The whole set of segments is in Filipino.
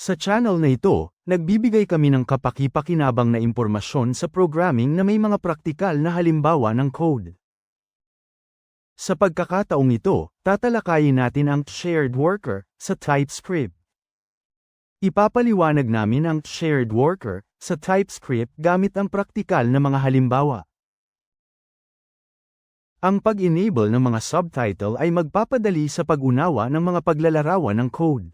Sa channel na ito, nagbibigay kami ng kapaki-pakinabang na impormasyon sa programming na may mga praktikal na halimbawa ng code. Sa pagkakataong ito, tatalakayin natin ang shared worker sa TypeScript. Ipapaliwanag namin ang shared worker sa TypeScript gamit ang praktikal na mga halimbawa. Ang pag-enable ng mga subtitle ay magpapadali sa pag-unawa ng mga paglalarawan ng code.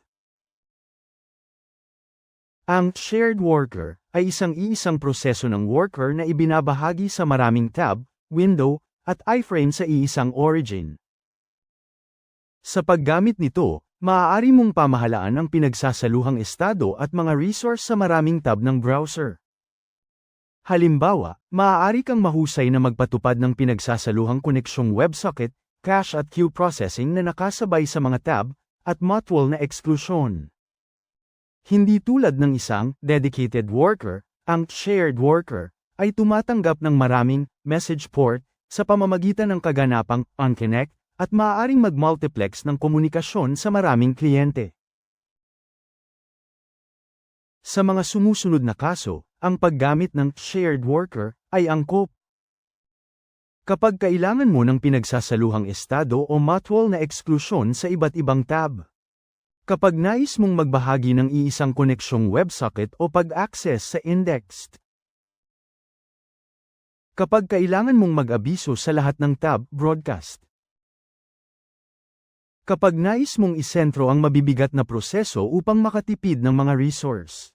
Ang shared worker ay isang-iisang proseso ng worker na ibinabahagi sa maraming tab, window, at iframe sa iisang origin. Sa paggamit nito, maaari mong pamahalaan ang pinagsasaluhang estado at mga resource sa maraming tab ng browser. Halimbawa, maaari kang mahusay na magpatupad ng pinagsasaluhang koneksyong WebSocket, cache at queue processing na nakasabay sa mga tab, at mutual na exclusion. Hindi tulad ng isang dedicated worker, ang shared worker ay tumatanggap ng maraming message port sa pamamagitan ng kaganapang on-connect at maaaring mag-multiplex ng komunikasyon sa maraming kliyente. Sa mga sumusunod na kaso, ang paggamit ng shared worker ay angkop. Kapag kailangan mo ng pinagsasaluhang estado o mutual na exclusion sa iba't ibang tab. Kapag nais mong magbahagi ng iisang koneksyong WebSocket o pag-access sa indexed. Kapag kailangan mong mag-abiso sa lahat ng tab broadcast. Kapag nais mong isentro ang mabibigat na proseso upang makatipid ng mga resource.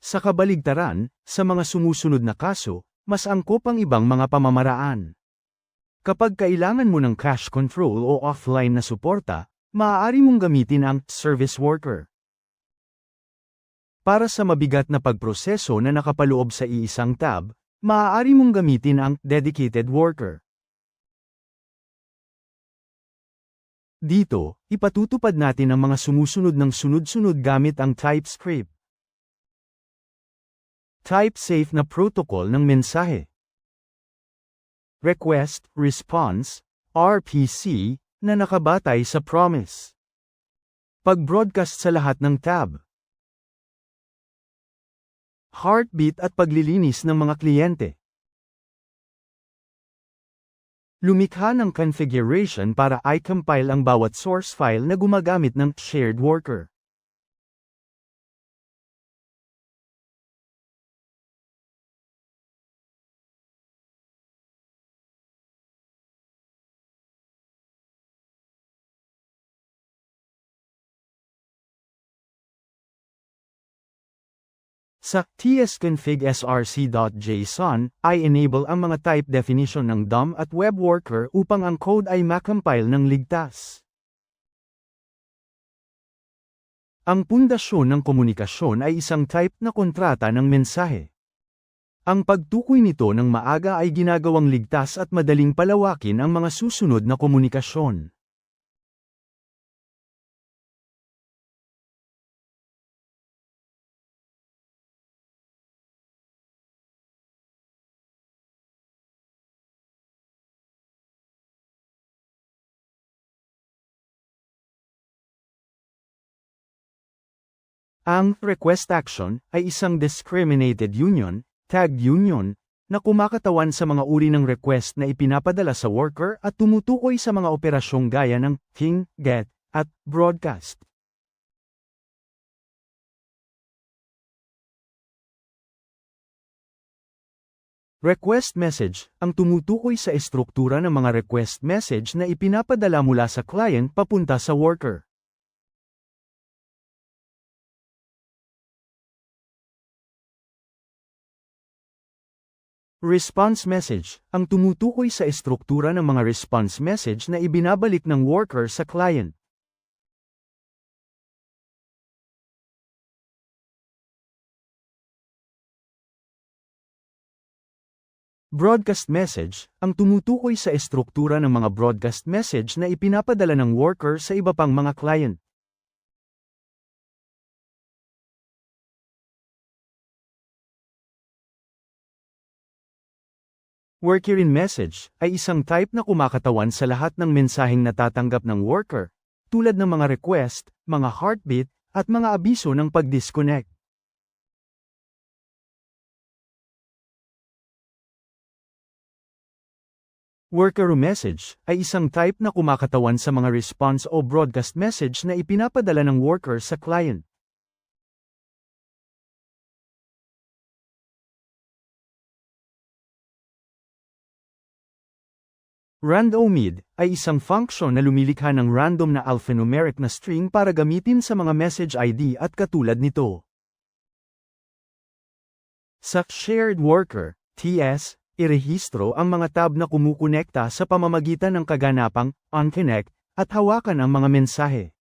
Sa kabaligtaran, sa mga sumusunod na kaso, mas angkop ang ibang mga pamamaraan. Kapag kailangan mo ng cache control o offline na suporta, maaari mong gamitin ang service worker. Para sa mabigat na pagproseso na nakapaloob sa iisang tab, maaari mong gamitin ang dedicated worker. Dito, ipatutupad natin ang mga sumusunod ng sunod-sunod gamit ang TypeScript. Type safe na protocol ng mensahe. Request, Response, RPC, na nakabatay sa promise. Pag-broadcast sa lahat ng tab. Heartbeat at paglilinis ng mga kliyente. Lumikha ng configuration para i-compile ang bawat source file na gumagamit ng shared worker. Sa tsconfig.src.json, ay enable ang mga type definition ng DOM at web worker upang ang code ay makompile ng ligtas. Ang pundasyon ng komunikasyon ay isang type na kontrata ng mensahe. Ang pagtukoy nito ng maaga ay ginagawang ligtas at madaling palawakin ang mga susunod na komunikasyon. Ang request action ay isang discriminated union, tagged union, na kumakatawan sa mga uri ng request na ipinapadala sa worker at tumutukoy sa mga operasyong gaya ng ping, get, at broadcast. Request message, ang tumutukoy sa estruktura ng mga request message na ipinapadala mula sa client papunta sa worker. Response message, ang tumutukoy sa estruktura ng mga response message na ibinabalik ng worker sa client. Broadcast message, ang tumutukoy sa estruktura ng mga broadcast message na ipinapadala ng worker sa iba pang mga client. Worker in message ay isang type na kumakatawan sa lahat ng mensaheng natatanggap ng worker, tulad ng mga request, mga heartbeat, at mga abiso ng pag-disconnect. Worker message ay isang type na kumakatawan sa mga response o broadcast message na ipinapadala ng worker sa client. Randomid ay isang function na lumilikha ng random na alphanumeric na string para gamitin sa mga message ID at katulad nito. Sa Shared Worker, TS, irehistro ang mga tab na kumukonekta sa pamamagitan ng kaganapang on-connect at hawakan ang mga mensahe.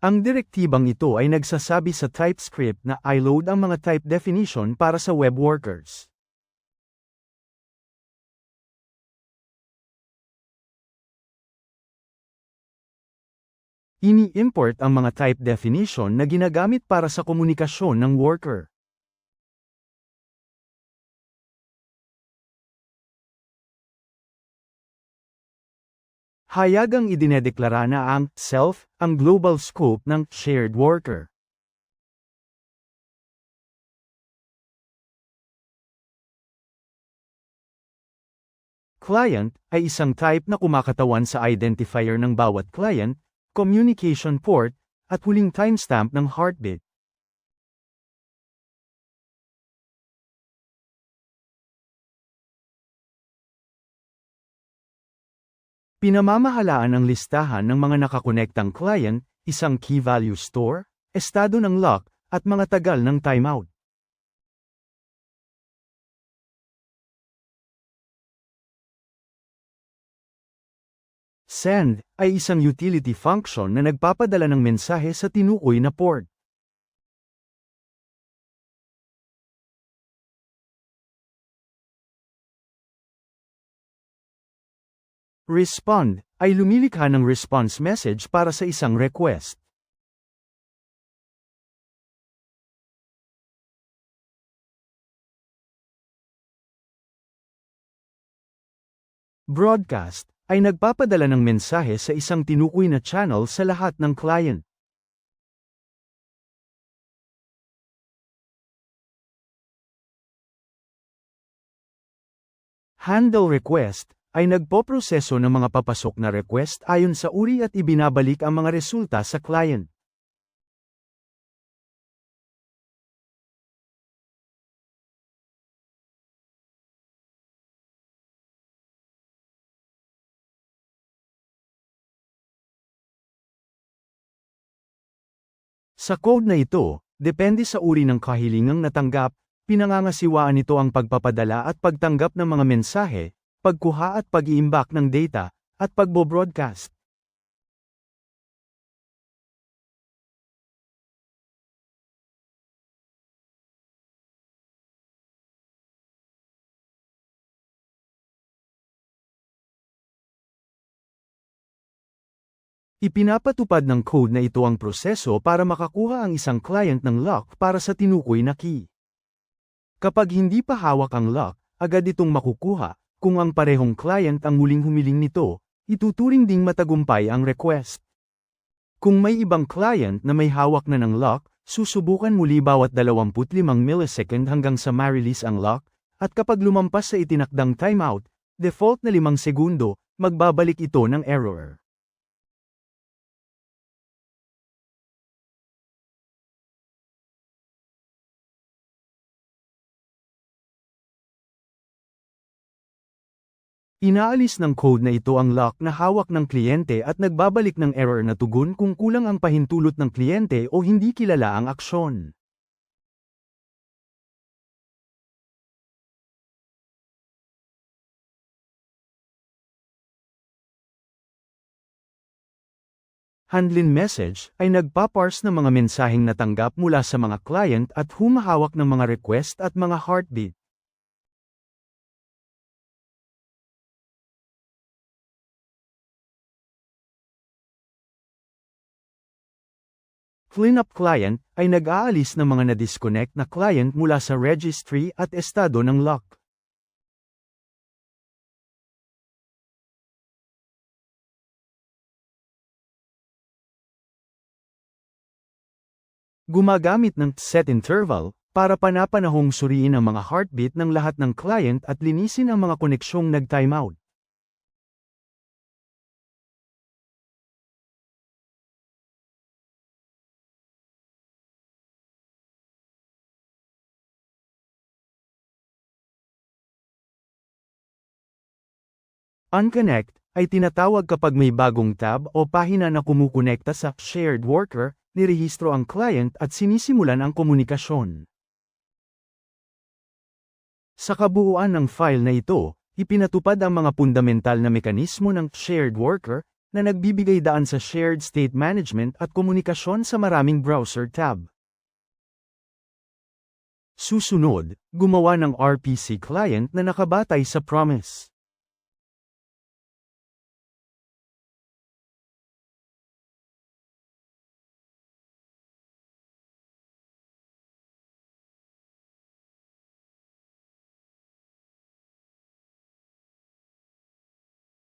Ang direktibang ito ay nagsasabi sa TypeScript na i-load ang mga type definition para sa web workers. Ini-import ang mga type definition na ginagamit para sa komunikasyon ng worker. Hayagang idinedeklara na ang self ang global scope ng shared worker. Client ay isang type na kumakatawan sa identifier ng bawat client, communication port, at huling timestamp ng heartbeat. Pinamamahalaan ang listahan ng mga nakakonektang client, isang key value store, estado ng lock, at mga tagal ng timeout. Send ay isang utility function na nagpapadala ng mensahe sa tinukoy na port. Respond ay lumilikha ng response message para sa isang request. Broadcast ay nagpapadala ng mensahe sa isang tinukoy na channel sa lahat ng client. Handle request ay nagpoproseso ng mga papasok na request ayon sa uri at ibinabalik ang mga resulta sa client. Sa code na ito, depende sa uri ng kahilingang natanggap, pinangangasiwaan nito ang pagpapadala at pagtanggap ng mga mensahe, pagkuha at pag-iimbak ng data, at pagbo-broadcast. Ipinapatupad ng code na ito ang proseso para makakuha ang isang client ng lock para sa tinukoy na key. Kapag hindi pa hawak ang lock, agad itong makukuha, kung ang parehong client ang muling humiling nito, ituturing ding matagumpay ang request. Kung may ibang client na may hawak na ng lock, susubukan muli bawat 25 millisecond hanggang sa ma-release ang lock, at kapag lumampas sa itinakdang timeout, default na 5 segundo, magbabalik ito ng error. Inaalis ng code na ito ang lock na hawak ng kliyente at nagbabalik ng error na tugon kung kulang ang pahintulot ng kliyente o hindi kilala ang aksyon. Handlin message ay nagpa-parse ng mga mensaheng natanggap mula sa mga client at humahawak ng mga request at mga heartbeat. Cleanup client ay nag-aalis ng mga na-disconnect na client mula sa registry at estado ng lock. Gumagamit ng set interval para panapanahong suriin ang mga heartbeat ng lahat ng client at linisin ang mga koneksyong nag-timeout. Unconnect ay tinatawag kapag may bagong tab o pahina na kumukonekta sa shared worker, nirehistro ang client at sinisimulan ang komunikasyon. Sa kabuuan ng file na ito, ipinatupad ang mga fundamental na mekanismo ng shared worker na nagbibigay daan sa shared state management at komunikasyon sa maraming browser tab. Susunod, gumawa ng RPC client na nakabatay sa promise.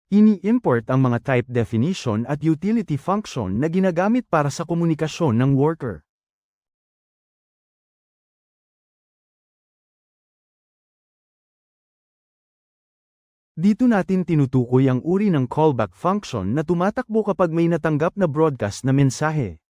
Ini-import ang mga type definition at utility function na ginagamit para sa komunikasyon ng worker. Dito natin tinutukoy ang uri ng callback function na tumatakbo kapag may natanggap na broadcast na mensahe.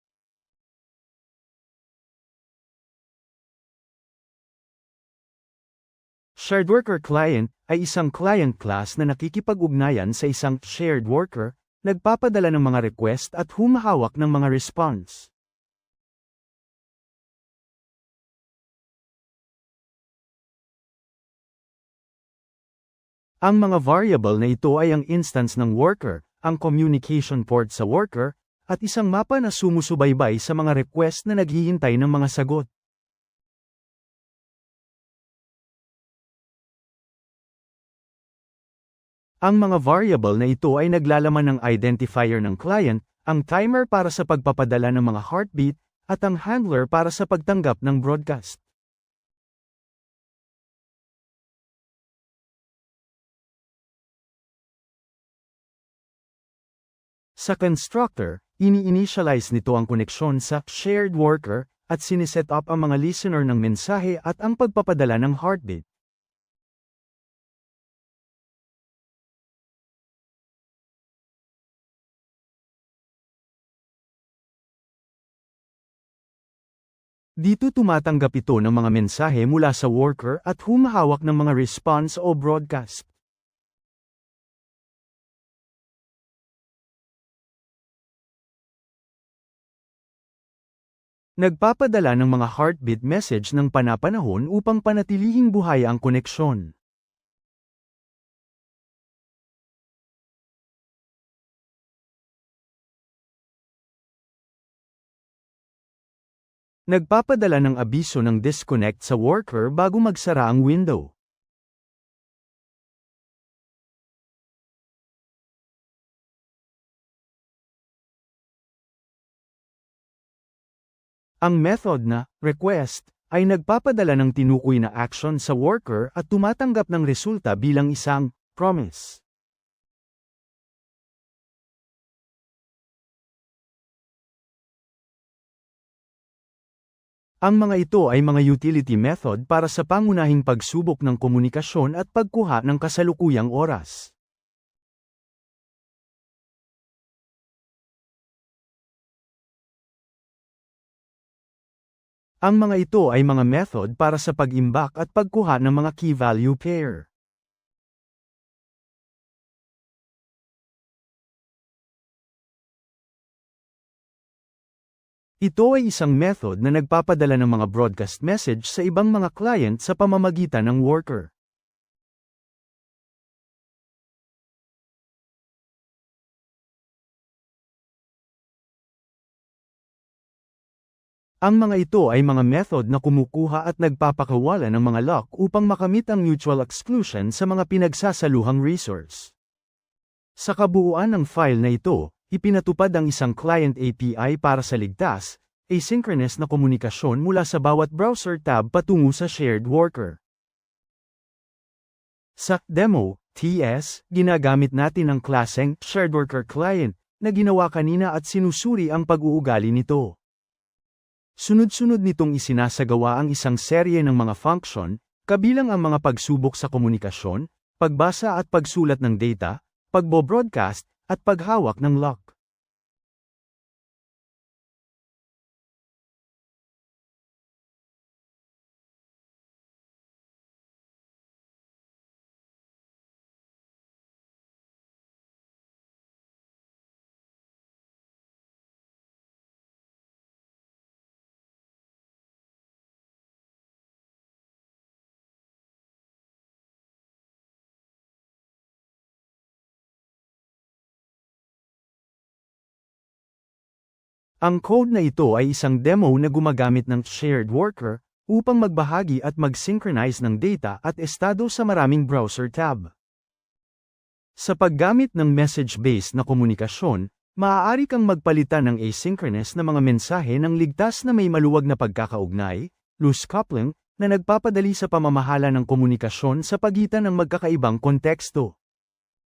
Shared worker client ay isang client class na nakikipag-ugnayan sa isang shared worker, nagpapadala ng mga request at humahawak ng mga response. Ang mga variable na ito ay ang instance ng worker, ang communication port sa worker, at isang mapa na sumusubaybay sa mga request na naghihintay ng mga sagot. Ang mga variable na ito ay naglalaman ng identifier ng client, ang timer para sa pagpapadala ng mga heartbeat, at ang handler para sa pagtanggap ng broadcast. Sa constructor, ini-initialize nito ang koneksyon sa shared worker at siniset up ang mga listener ng mensahe at ang pagpapadala ng heartbeat. Dito tumatanggap ito ng mga mensahe mula sa worker at humahawak ng mga response o broadcast. Nagpapadala ng mga heartbeat message ng panapanahon upang panatilihing buhay ang koneksyon. Nagpapadala ng abiso ng disconnect sa worker bago magsara ang window. Ang method na request ay nagpapadala ng tinukoy na action sa worker at tumatanggap ng resulta bilang isang promise. Ang mga ito ay mga utility method para sa pangunahing pagsubok ng komunikasyon at pagkuha ng kasalukuyang oras. Ang mga ito ay mga method para sa pag-imbak at pagkuha ng mga key value pair. Ito ay isang method na nagpapadala ng mga broadcast message sa ibang mga client sa pamamagitan ng worker. Ang mga ito ay mga method na kumukuha at nagpapakawala ng mga lock upang makamit ang mutual exclusion sa mga pinagsasaluhang resource. Sa kabuuan ng file na ito, Ipinatupad ang isang client API para sa ligtas, asynchronous na komunikasyon mula sa bawat browser tab patungo sa shared worker. Sa demo, TS, ginagamit natin ang klaseng shared worker client na ginawa kanina at sinusuri ang pag-uugali nito. Sunod-sunod nitong isinasagawa ang isang serye ng mga function, kabilang ang mga pagsubok sa komunikasyon, pagbasa at pagsulat ng data, pagbo-broadcast, at paghawak ng lock. Ang code na ito ay isang demo na gumagamit ng shared worker upang magbahagi at mag-synchronize ng data at estado sa maraming browser tab. Sa paggamit ng message-based na komunikasyon, maaari kang magpalitan ng asynchronous na mga mensahe ng ligtas na may maluwag na pagkakaugnay, loose coupling, na nagpapadali sa pamamahala ng komunikasyon sa pagitan ng magkakaibang konteksto.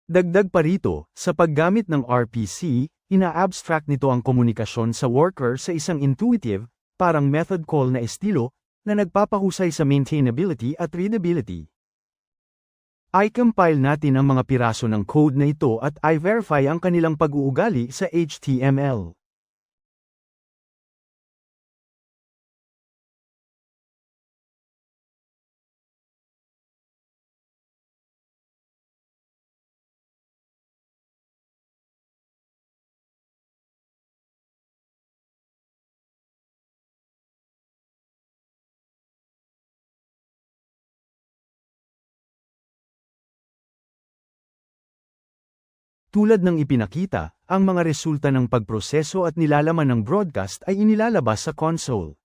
Dagdag pa rito, sa paggamit ng RPC, ina-abstract nito ang komunikasyon sa worker sa isang intuitive, parang method call na estilo, na nagpapahusay sa maintainability at readability. I-compile natin ang mga piraso ng code na ito at I-verify ang kanilang pag-uugali sa HTML. Tulad ng ipinakita, ang mga resulta ng pagproseso at nilalaman ng broadcast ay inilalabas sa console.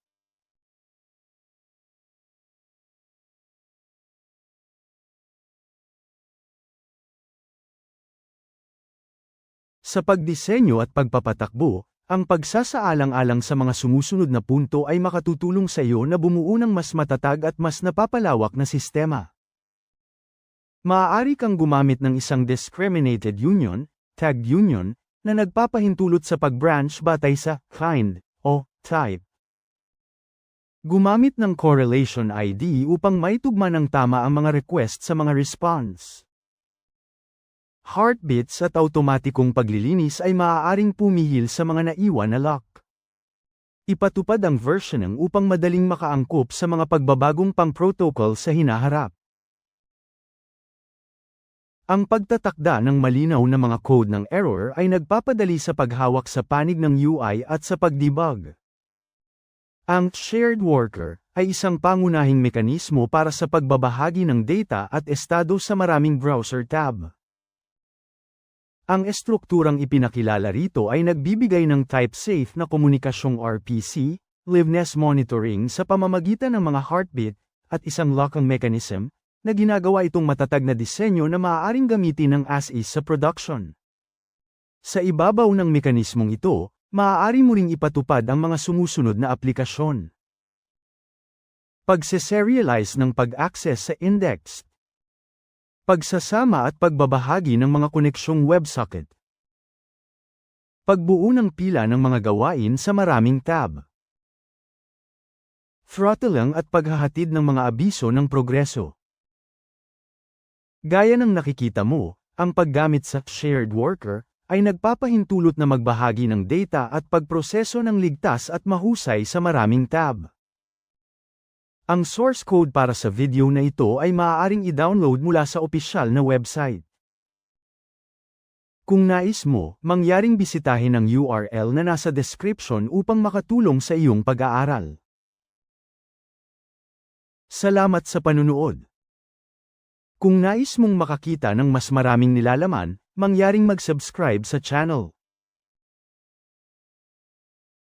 Sa pagdisenyo at pagpapatakbo, ang pagsasaalang-alang sa mga sumusunod na punto ay makatutulong sa iyo na bumuo ng mas matatag at mas napapalawak na sistema. Maaari kang gumamit ng isang discriminated union, tagged union, na nagpapahintulot sa pag-branch batay sa kind o type. Gumamit ng correlation ID upang maitugma ng tama ang mga request sa mga response. Heartbeats at automatikong paglilinis ay maaaring pumihil sa mga naiwan na lock. Ipatupad ang versioning upang madaling makaangkop sa mga pagbabagong pang-protocol sa hinaharap. Ang pagtatakda ng malinaw na mga code ng error ay nagpapadali sa paghawak sa panig ng UI at sa pagdebug. Ang shared worker ay isang pangunahing mekanismo para sa pagbabahagi ng data at estado sa maraming browser tab. Ang estrukturang ipinakilala rito ay nagbibigay ng type-safe na komunikasyong RPC, liveness monitoring sa pamamagitan ng mga heartbeat, at isang locking mechanism, na ginagawa itong matatag na disenyo na maaaring gamitin ng as-is sa production. Sa ibabaw ng mekanismong ito, maaari mo ring ipatupad ang mga sumusunod na aplikasyon. Pagse-serialize ng pag-access sa index. Pagsasama at pagbabahagi ng mga koneksyong WebSocket. Pagbuo ng pila ng mga gawain sa maraming tab. Throttling at paghahatid ng mga abiso ng progreso. Gaya ng nakikita mo, ang paggamit sa shared worker ay nagpapahintulot na magbahagi ng data at pagproseso ng ligtas at mahusay sa maraming tab. Ang source code para sa video na ito ay maaaring i-download mula sa opisyal na website. Kung nais mo, mangyaring bisitahin ang URL na nasa description upang makatulong sa iyong pag-aaral. Salamat sa panunood. Kung nais mong makakita ng mas maraming nilalaman, mangyaring mag-subscribe sa channel.